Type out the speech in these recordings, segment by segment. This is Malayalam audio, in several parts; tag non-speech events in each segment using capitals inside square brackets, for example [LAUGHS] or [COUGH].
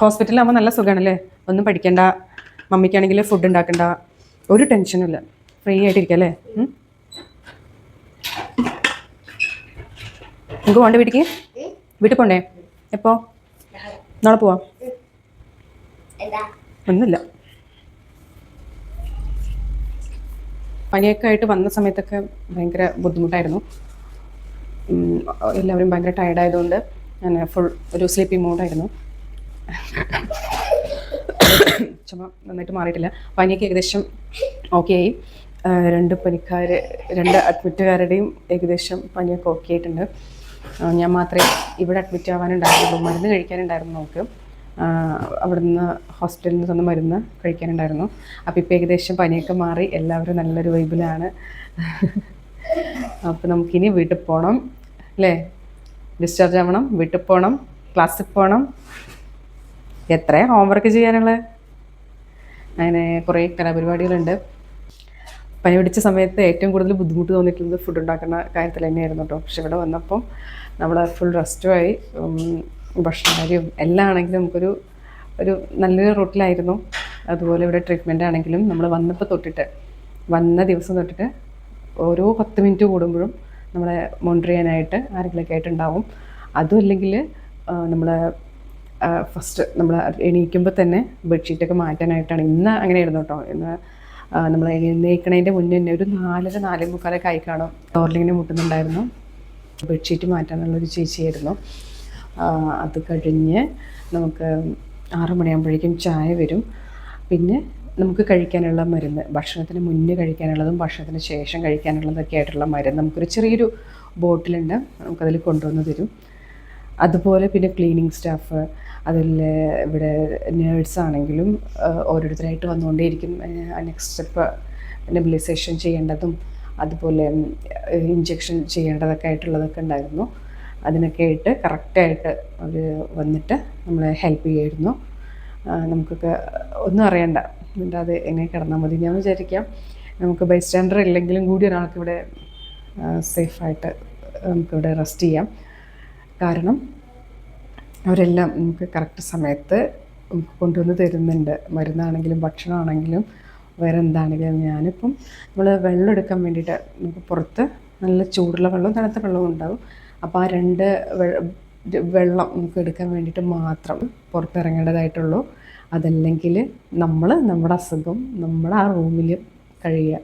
ഹോസ്പിറ്റലിലാകുമ്പോൾ നല്ല സുഖമാണല്ലേ ഒന്നും പഠിക്കണ്ട. മമ്മിക്കാണെങ്കിൽ ഫുഡ് ഉണ്ടാക്കണ്ട. ഒരു ടെൻഷനും ഇല്ല. ഫ്രീ ആയിട്ടിരിക്കാം അല്ലേ നിങ്ങൾക്ക് പോകണ്ടേ വീട്ടിക്ക്? വീട്ടിൽ പോണ്ടേ? എപ്പോ? നാളെ പോവാം? ഒന്നുമില്ല. പനിയൊക്കെ ആയിട്ട് വന്ന സമയത്തൊക്കെ ഭയങ്കര ബുദ്ധിമുട്ടായിരുന്നു. എല്ലാവരും ഭയങ്കര ടയർഡായതുകൊണ്ട് ഞാൻ ഫുൾ ഒരു സ്ലീപ്പിംഗ് മൂഡായിരുന്നു ചുമ നന്നായിട്ട് മാറിയിട്ടില്ല. പനിയൊക്കെ ഏകദേശം ഓക്കെ ആയി. രണ്ട് പനിക്കാർ രണ്ട് അഡ്മിറ്റുകാരുടെയും ഏകദേശം പനിയൊക്കെ ഓക്കെ ആയിട്ടുണ്ട്. ഞാൻ മാത്രമേ ഇവിടെ അഡ്മിറ്റ് ആവാനുണ്ടായിരുന്നുള്ളൂ. മരുന്ന് കഴിക്കാനുണ്ടായിരുന്നു നമുക്ക്. അവിടുന്ന് ഹോസ്പിറ്റലിൽ നിന്ന് തന്ന മരുന്ന് കഴിക്കാനുണ്ടായിരുന്നു. അപ്പോൾ ഇപ്പോൾ ഏകദേശം പനിയൊക്കെ മാറി. എല്ലാവരും നല്ലൊരു വൈബിലാണ് അപ്പോൾ നമുക്കിനി വീട്ടിൽ പോകണം അല്ലേ? ഡിസ്ചാർജ് ആവണം വീട്ടിൽ പോകണം ക്ലാസ്സിൽ പോകണം എത്ര ഹോംവർക്ക് ചെയ്യാനുള്ളത് അങ്ങനെ കുറേ കലാപരിപാടികളുണ്ട്. പനി പിടിച്ച സമയത്ത് ഏറ്റവും കൂടുതൽ ബുദ്ധിമുട്ട് തോന്നിയിട്ടുള്ളത് ഫുഡ് ഉണ്ടാക്കുന്ന കാര്യത്തിൽ തന്നെയായിരുന്നു കേട്ടോ പക്ഷെ ഇവിടെ വന്നപ്പം നമ്മൾ ഫുൾ റെസ്റ്റുമായി ഭക്ഷണകാര്യവും എല്ലാം ആണെങ്കിലും നമുക്കൊരു ഒരു നല്ലൊരു റൂട്ടിലായിരുന്നു അതുപോലെ ഇവിടെ ട്രീറ്റ്മെന്റ് ആണെങ്കിലും നമ്മൾ വന്നപ്പോൾ തൊട്ടിട്ട് വന്ന ദിവസം തൊട്ടിട്ട് ഓരോ പത്ത് മിനിറ്റ് കൂടുമ്പോഴും നമ്മളെ മോണിറ്റർ ചെയ്യാനായിട്ട് ആരെങ്കിലുമൊക്കെ ആയിട്ടുണ്ടാവും. അതും അല്ലെങ്കിൽ നമ്മൾ ഫസ്റ്റ് നമ്മൾ എണീക്കുമ്പോൾ തന്നെ ബെഡ്ഷീറ്റൊക്കെ മാറ്റാനായിട്ടാണ്. ഇന്ന് അങ്ങനെ അങ്ങനെയായിരുന്നു കേട്ടോ ഇന്ന് നമ്മൾ എഴുന്നേക്കണതിന്റെ മുന്നേ തന്നെ ഒരു നാലര നാലേ മുക്കാലൊക്കെ ആയി കാണും. ഡോർലിങ്ങിനെ മുട്ടുന്നുണ്ടായിരുന്നു. ബെഡ്ഷീറ്റ് മാറ്റാനുള്ളൊരു ചേച്ചിയായിരുന്നു. അത് കഴിഞ്ഞ് നമുക്ക് ആറ് മണിയാകുമ്പോഴേക്കും ചായ വരും. പിന്നെ നമുക്ക് കഴിക്കാനുള്ള മരുന്ന് ഭക്ഷണത്തിന് മുന്നേ കഴിക്കാനുള്ളതും ഭക്ഷണത്തിന് ശേഷം കഴിക്കാനുള്ളതൊക്കെ ആയിട്ടുള്ള മരുന്ന് നമുക്കൊരു ചെറിയൊരു ബോട്ടിലുണ്ട്. നമുക്കതിൽ കൊണ്ടുവന്ന് തരും. അതുപോലെ പിന്നെ ക്ലീനിങ് സ്റ്റാഫ് അതിൽ ഇവിടെ നേഴ്സ് ആണെങ്കിലും ഓരോരുത്തരായിട്ട് വന്നുകൊണ്ടേയിരിക്കും നെക്സ്റ്റ് സ്റ്റെപ്പ് നെബിലൈസേഷൻ ചെയ്യേണ്ടതും അതുപോലെ ഇഞ്ചെക്ഷൻ ചെയ്യേണ്ടതൊക്കെ ആയിട്ടുള്ളതൊക്കെ ഉണ്ടായിരുന്നു. അതിനൊക്കെ ആയിട്ട് കറക്റ്റായിട്ട് അവർ വന്നിട്ട് നമ്മളെ ഹെൽപ്പ് ചെയ്യുമായിരുന്നു നമുക്കൊക്കെ ഒന്നും അറിയണ്ട. മിണ്ടാതെ എങ്ങനെ കിടന്നാൽ മതി. ഞാൻ വിചാരിക്കാം നമുക്ക് ബൈസ്റ്റാൻഡർ ഇല്ലെങ്കിലും കൂടി ഒരാൾക്ക് ഇവിടെ സേഫായിട്ട് നമുക്കിവിടെ റെസ്റ്റ് ചെയ്യാം. കാരണം അവരെല്ലാം നമുക്ക് കറക്റ്റ് സമയത്ത് കൊണ്ടുവന്ന് തരുന്നുണ്ട്. മരുന്നാണെങ്കിലും ഭക്ഷണമാണെങ്കിലും വേറെ എന്താണെങ്കിലും ഞാനിപ്പം നമ്മൾ വെള്ളം എടുക്കാൻ വേണ്ടിയിട്ട് നമുക്ക് പുറത്ത് നല്ല ചൂടുള്ള വെള്ളവും തണുത്ത വെള്ളവും ഉണ്ടാവും. അപ്പോൾ ആ രണ്ട് വെള്ളം നമുക്ക് എടുക്കാൻ വേണ്ടിയിട്ട് മാത്രം പുറത്തിറങ്ങേണ്ടതായിട്ടുള്ളൂ. അതല്ലെങ്കിൽ നമ്മൾ നമ്മുടെ അസുഖം നമ്മൾ ആ റൂമിൽ കഴിയുക.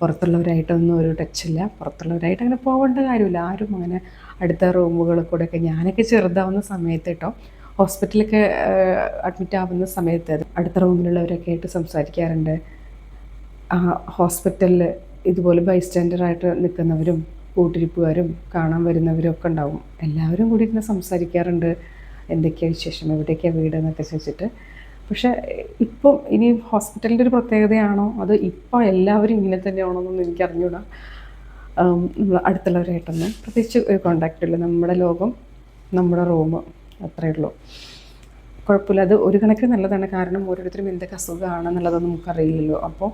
പുറത്തുള്ളവരായിട്ടൊന്നും ഒരു ടച്ചില്ല പുറത്തുള്ളവരായിട്ട് അങ്ങനെ പോകേണ്ട കാര്യമില്ല. ആരും അങ്ങനെ അടുത്ത റൂമുകളിൽ കൂടെയൊക്കെ ഞാനൊക്കെ ചെറുതാവുന്ന സമയത്ത് കേട്ടോ ഹോസ്പിറ്റലൊക്കെ അഡ്മിറ്റ് ആവുന്ന സമയത്ത് അടുത്ത റൂമിലുള്ളവരൊക്കെ ആയിട്ട് സംസാരിക്കാറുണ്ട്. ആ ഹോസ്പിറ്റലിൽ ഇതുപോലെ ബൈസ്റ്റാൻഡറായിട്ട് നിൽക്കുന്നവരും കൂട്ടിരിപ്പുകാരും കാണാൻ വരുന്നവരും ഒക്കെ ഉണ്ടാവും. എല്ലാവരും കൂടി ഇങ്ങനെ സംസാരിക്കാറുണ്ട്. എന്തൊക്കെയാണ് വിശേഷം? എവിടേക്കാണ് വീട് എന്നൊക്കെ ചോദിച്ചിട്ട്. പക്ഷേ ഇപ്പം ഇനി ഹോസ്പിറ്റലിന്റെ ഒരു പ്രത്യേകതയാണോ? അത് ഇപ്പോൾ എല്ലാവരും ഇങ്ങനെ തന്നെയാണോ എന്നൊന്നും എനിക്ക് അറിഞ്ഞൂടാ അടുത്തുള്ളവരായിട്ടൊന്നും പ്രത്യേകിച്ച് ഒരു കോണ്ടാക്റ്റ് ഇല്ല. നമ്മുടെ ലോകം നമ്മുടെ റൂം അത്രയേ ഉള്ളൂ. കുഴപ്പമില്ല. അത് ഒരു കണക്കിന് നല്ലതാണ്. കാരണം ഓരോരുത്തരും എന്തൊക്കെ അസുഖമാണെന്നുള്ളതൊന്നും നമുക്കറിയില്ലല്ലോ. അപ്പോൾ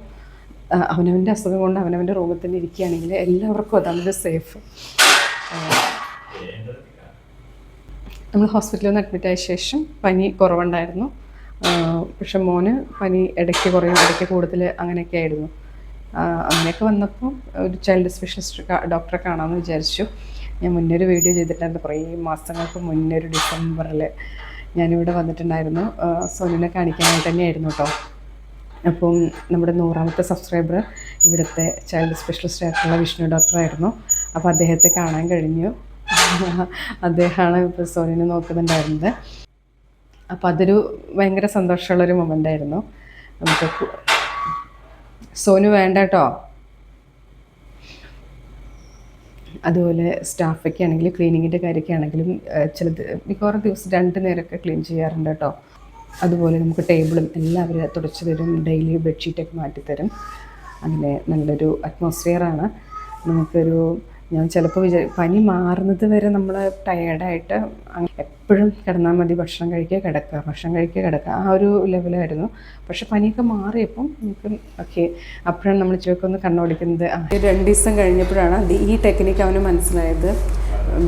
അവനവന്റെ അസുഖം കൊണ്ട് അവനവന്റെ റൂമിൽ തന്നെ ഇരിക്കുകയാണെങ്കിൽ എല്ലാവർക്കും അതാണ് സേഫ് നമ്മൾ ഹോസ്പിറ്റലിൽ നിന്ന് അഡ്മിറ്റായ ശേഷം പനി കുറവുണ്ടായിരുന്നു. പക്ഷെ മോന് പനി ഇടയ്ക്ക് കുറയും ഇടയ്ക്ക് കൂടുതൽ അങ്ങനെയൊക്കെ ആയിരുന്നു. അങ്ങനെയൊക്കെ വന്നപ്പോൾ ഒരു ചൈൽഡ് സ്പെഷ്യലിസ്റ്റ് ഡോക്ടറെ കാണാമെന്ന് വിചാരിച്ചു. ഞാൻ മുന്നേ ഒരു വീഡിയോ ചെയ്തിട്ടുണ്ടായിരുന്നു. കുറേ മാസങ്ങൾക്ക് മുന്നേ ഒരു ഡിസംബറിൽ ഞാനിവിടെ വന്നിട്ടുണ്ടായിരുന്നു. സോനിനെ കാണിക്കാനായിട്ട് തന്നെയായിരുന്നു കേട്ടോ. അപ്പം നമ്മുടെ നൂറാമത്തെ സബ്സ്ക്രൈബർ ഇവിടുത്തെ ചൈൽഡ് സ്പെഷ്യലിസ്റ്റ് ആയിട്ടുള്ള വിഷ്ണു ഡോക്ടറായിരുന്നു അപ്പോൾ അദ്ദേഹത്തെ കാണാൻ കഴിഞ്ഞു. [LAUGHS] അദ്ദേഹമാണ് ഇപ്പോൾ സോനിനെ നോക്കുന്നുണ്ടായിരുന്നത്. അപ്പോൾ അതൊരു ഭയങ്കര സന്തോഷമുള്ളൊരു മൊമെന്റ് ആയിരുന്നു. നമുക്ക് സോനു വേണ്ട കേട്ടോ അതുപോലെ സ്റ്റാഫൊക്കെ ആണെങ്കിലും ക്ലീനിങ്ങിന്റെ കാര്യമൊക്കെ ആണെങ്കിലും ചില മിക്കവാറും ദിവസം രണ്ട് നേരമൊക്കെ ക്ലീൻ ചെയ്യാറുണ്ട് കേട്ടോ അതുപോലെ നമുക്ക് ടേബിളും എല്ലാവരും തുടച്ചു തരും ഡെയിലി ബെഡ്ഷീറ്റൊക്കെ മാറ്റിത്തരും. അങ്ങനെ നല്ലൊരു അറ്റ്മോസ്ഫിയറാണ് നമുക്കൊരു ഞാൻ ചിലപ്പോൾ വിചാരി പനി മാറുന്നത് വരെ നമ്മൾ ടയേർഡായിട്ട് എപ്പോഴും കിടന്നാൽ മതി ഭക്ഷണം കഴിക്കുക കിടക്കുക ഭക്ഷണം കഴിക്കുക കിടക്കുക. ആ ഒരു ലെവലായിരുന്നു പക്ഷെ പനിയൊക്കെ മാറിയപ്പം നമുക്ക് ഓക്കെ അപ്പോഴാണ് നമ്മൾ ഇച്ചിരിയൊക്കെ ഒന്ന് കണ്ണോടിക്കുന്നത്. രണ്ട് ദിവസം കഴിഞ്ഞപ്പോഴാണ് ഈ ടെക്നിക്ക് അവന് മനസ്സിലായത്.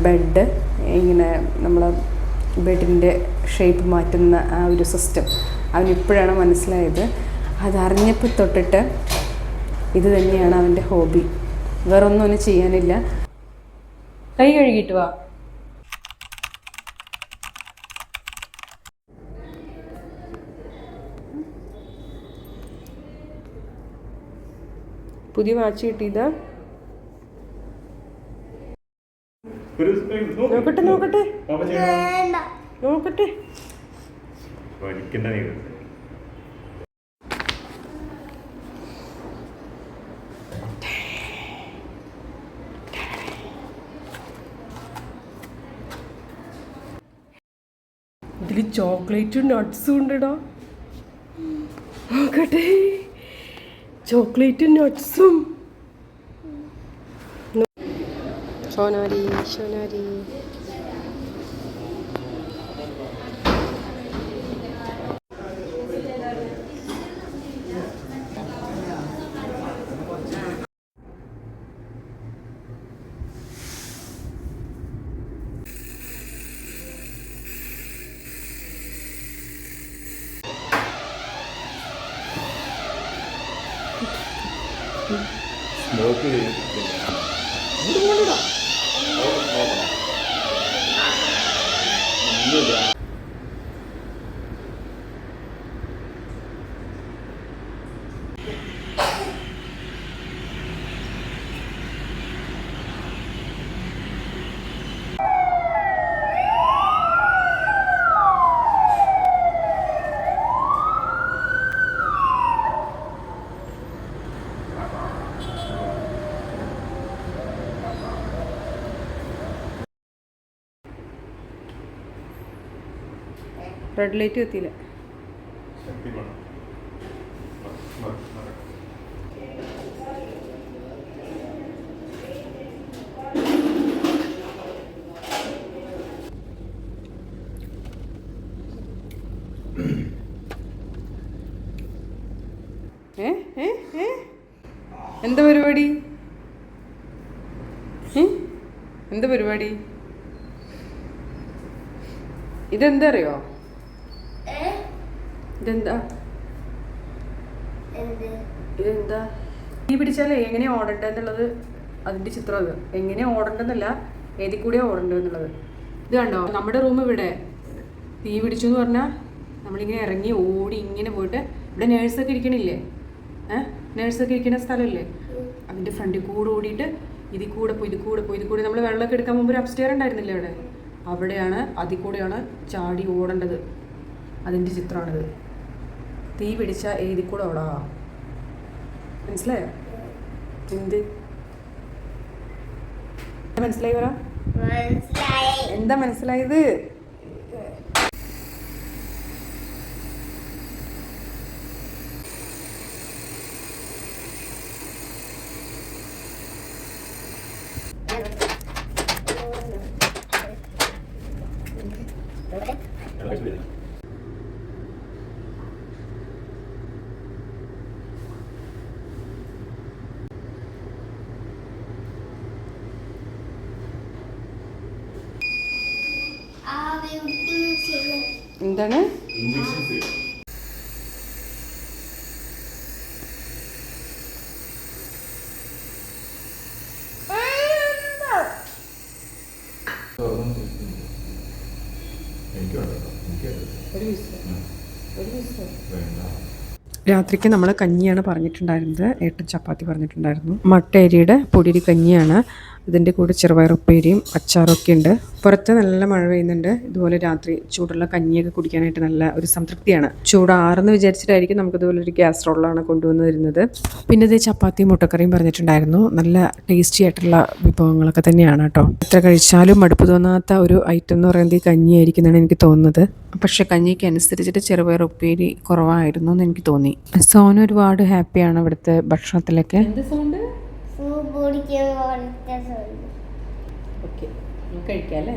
ബെഡ് ഇങ്ങനെ നമ്മൾ ബെഡിന്റെ ഷേപ്പ് മാറ്റുന്ന ആ ഒരു സിസ്റ്റം അവനിപ്പോഴാണ് മനസ്സിലായത്. അതറിഞ്ഞപ്പോൾ തൊട്ടിട്ട് ഇത് തന്നെയാണ് അവന്റെ ഹോബി വേറൊന്നും ഒന്നും ചെയ്യാനില്ല. കൈ കഴുകിയിട്ട് വാ. പുതിയ വാച്ച് കിട്ടിയതാ. നോക്കട്ടെ നോക്കട്ടെ. നോക്കട്ടെ. ഇതിൽ ചോക്ലേറ്റും നട്ട്സും ഉണ്ടടാ. നോക്കട്ടെ. ചോക്ലേറ്റും നട്ട്സും. സോനാരി സോനാരി. സ്മോക്ക് ചെയ്തിട്ടില്ല. ഒന്നുമില്ല. റെഡ് ലൈറ്റ് എത്തിയില്ല ശക്തി ലൈറ്റ് കത്തിയില്ല എന്താ പരിപാടി? എന്താ പരിപാടി? ഇതെന്താ അറിയോ? ഇതെന്താ? എന്ത്? ഇതെന്താ? തീ പിടിച്ചാലേ എങ്ങനെയാ ഓടണ്ടെന്നുള്ളത്? അതിന്റെ ചിത്രം അത്. എങ്ങനെയാ ഓടണ്ടെന്നല്ല ഏതി കൂടിയാ ഓടണ്ടെന്നുള്ളത്. ഇത് കണ്ടോ? നമ്മുടെ റൂം ഇവിടെ തീ പിടിച്ചു എന്ന് പറഞ്ഞാൽ നമ്മളിങ്ങനെ ഇറങ്ങി ഓടി ഇങ്ങനെ പോയിട്ട് ഇവിടെ നേഴ്സൊക്കെ ഇരിക്കണില്ലേ? ഏഹ് നേഴ്സൊക്കെ ഇരിക്കുന്ന സ്ഥലമല്ലേ അതിന്റെ ഫ്രണ്ടിൽ കൂടെ ഓടിയിട്ട് ഇതിൽ കൂടെ പോയി ഇതിൽ കൂടെ പോയി ഇതിൽ കൂടെ നമ്മൾ വെള്ളമൊക്കെ എടുക്കാൻ മുമ്പ് ഒരു അപ്സ്റ്റെയർ ഉണ്ടായിരുന്നില്ലേ അവിടെ? അവിടെയാണ് അതിൽ കൂടെയാണ് ചാടി ഓടേണ്ടത്. അതിന്റെ ചിത്രമാണിത്. തീ പിടിച്ച ഏതിൽ കൂടെ ഓടാ മനസ്സിലായോ എന്ത് മനസ്സിലായി പറ? മനസ്സിലായി. എന്താ മനസ്സിലായത് ഇളകില്ല. ആ വീട്ടിൽ ചെയ്യ എന്താണ്. രാത്രിക്ക് നമ്മൾ കഞ്ഞിയാണ് പറഞ്ഞിട്ടുണ്ടായിരുന്നത് ഏട്ടൻ ചപ്പാത്തി പറഞ്ഞിട്ടുണ്ടായിരുന്നു മട്ട അരിയുടെ കഞ്ഞിയാണ് ഇതിന്റെ കൂടെ ചെറുപയർ ഉപ്പേരിയും അച്ചാറൊക്കെ ഉണ്ട്. പുറത്ത് നല്ല മഴ പെയ്യുന്നുണ്ട്. ഇതുപോലെ രാത്രി ചൂടുള്ള കഞ്ഞിയൊക്കെ കുടിക്കാനായിട്ട് നല്ല ഒരു സംതൃപ്തിയാണ്. ചൂടാറെന്ന് വിചാരിച്ചിട്ടായിരിക്കും നമുക്ക് ഇതുപോലെ ഒരു ഗ്യാസ് റോളാണ് കൊണ്ടുവന്ന് തരുന്നത് പിന്നെ ഇത് ചപ്പാത്തിയും മുട്ടക്കറിയും പറഞ്ഞിട്ടുണ്ടായിരുന്നു. നല്ല ടേസ്റ്റി ആയിട്ടുള്ള വിഭവങ്ങളൊക്കെ തന്നെയാണ് കേട്ടോ. എത്ര കഴിച്ചാലും മടുപ്പ് തോന്നാത്ത ഒരു ഐറ്റം എന്ന് പറയുന്നത് ഈ കഞ്ഞിയായിരിക്കും എന്നാണ് എനിക്ക് തോന്നുന്നത്. പക്ഷെ കഞ്ഞിക്ക് അനുസരിച്ചിട്ട് ചെറുപയർ ഉപ്പേരി കുറവായിരുന്നു എന്ന് എനിക്ക് തോന്നി. സോന ഒരുപാട് ഹാപ്പിയാണ് ഇവിടുത്തെ ഭക്ഷണത്തിലൊക്കെ. സോണ്ട് ഓക്കെ കഴിക്കാം അല്ലേ വായ കാണിച്ചോ? ഒന്ന് ചപ്പാത്തി വേണം. ഉം, ചപ്പാത്തി വേണം. ഇത് കഴിക്ക്. ചപ്പാത്തി വേണ്ടേ? നോ അല്ലേ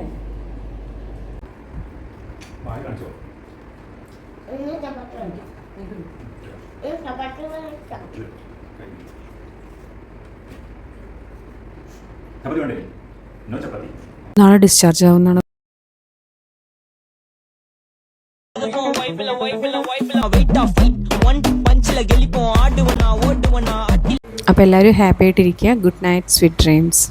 നാളെ ഡിസ്ചാർജ് ആവുന്നതാണ്. അപ്പോൾ എല്ലാവരും ഹാപ്പി ആയിട്ടിരിക്കുക. Good night sweet dreams